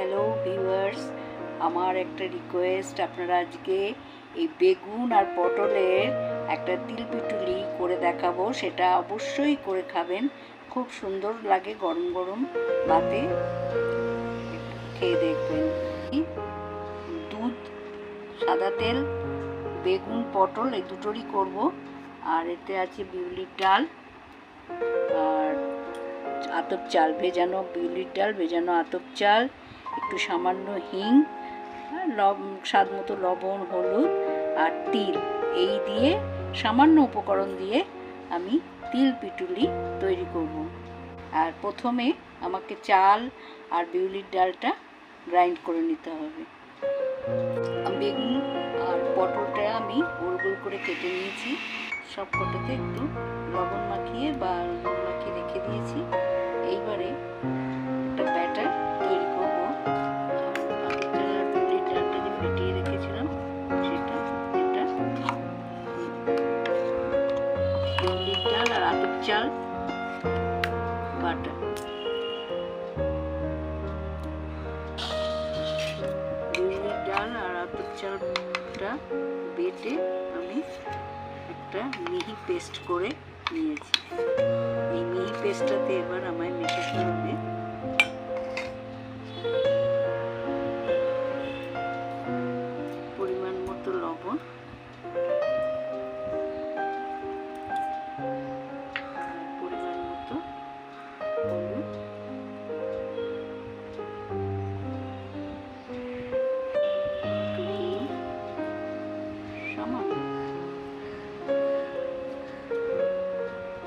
Hello viewers, আমার একটা request আপনারা আজকে এই বেগুন আর পটলের একটা তিলপিটুলি করে দেখাবো। সেটা অবশ্যই করে খাবেন। খুব সুন্দর লাগে গরম গরম ভাতে। খেয়ে দেখবেন। দুধ, সাদা তেল, বেগুন, পটল, এই দুটোরই করব। আর এতে আছে বিউলির ডাল। আর আতপ চাল, ভেজানো বিউলির ডাল, ভেজানো আতপ চাল। একটু সামান্য হিং লব, স্বাদ মতো লবণ, হলুদ আর তিল। এই দিয়ে সামান্য উপকরণ দিয়ে আমি তিল পিটুলি তৈরি করব। আর প্রথমে আমাকে চাল আর বিউলির ডালটা গ্রাইন্ড করে নিতে হবে। বেগুন আর পটলটা আমি গোল গোল করে কেটে নিয়েছি। সব কটাতে একটু লবণ মাখিয়ে বা নুন মাখিয়ে রেখে দিয়েছি। চাল বাটা বিউলির ডাল আর আতপ চালটা বেটে আমি একটা মিহি পেস্ট করে নিয়েছি। এই মিহি পেস্টটাতে এবার আমায় হলুদ সামান্য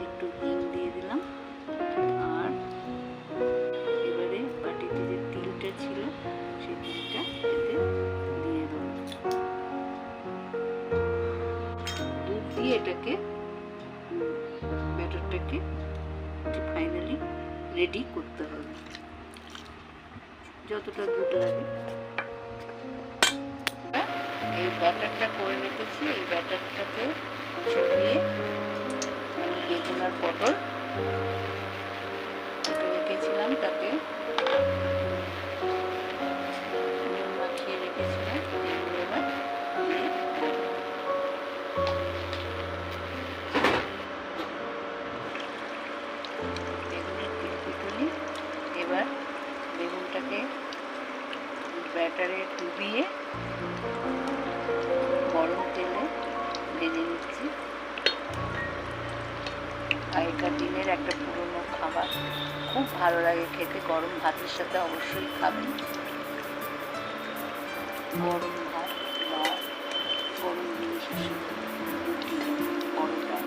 একটু হিং দিয়ে দিলাম আর এবারে যে তিলটা ছিল সেই তিলটা দিয়ে দুধ দিয়ে এটাকে ব্যাটারটাকে ফাইনালি রেডি করতে হবে। যতটা দুধ লাগে। এই ব্যাটারটা করে রেখেছি। এই ব্যাটারটাকে ছড়িয়ে আমি বেগুন আর পটল রেখেছিলাম তাকে ব্যাটারে ডুবিয়ে গরম তেলে ভেজে নিচ্ছি। আগেকার দিনের একটা পুরনো খাবার। খুব ভালো লাগে খেতে, গরম ভাতের সাথে অবশ্যই খাবেন। গরম ভাত বা গরম জিনিসের সাথে রুটি, পরোটা,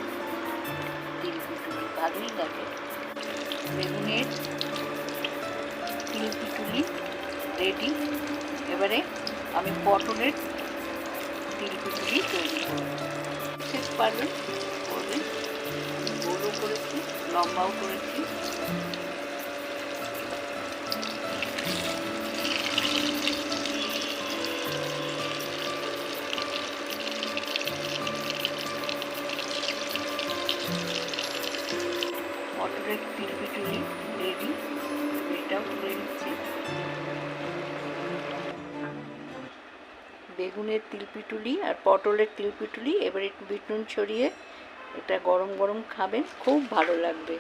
তিল পিটুলি ভালোই লাগে। বেগুনের তিল পিটুলি রেডি। এবারে আমি পটলের তিল পিটুলি তৈরি করব। পারবেন করবেন গোলও করেছি, লম্বাও করেছি। পটলের তিল পিটুলি রেডি এটাও তুলে নিচ্ছি। বেগুনের তিলপিটুলি আর পটলের তিলপিটুলি, এবার একটু বিটুন ছড়িয়ে এটা গরম গরম খাবেন, খুব ভালো লাগবে।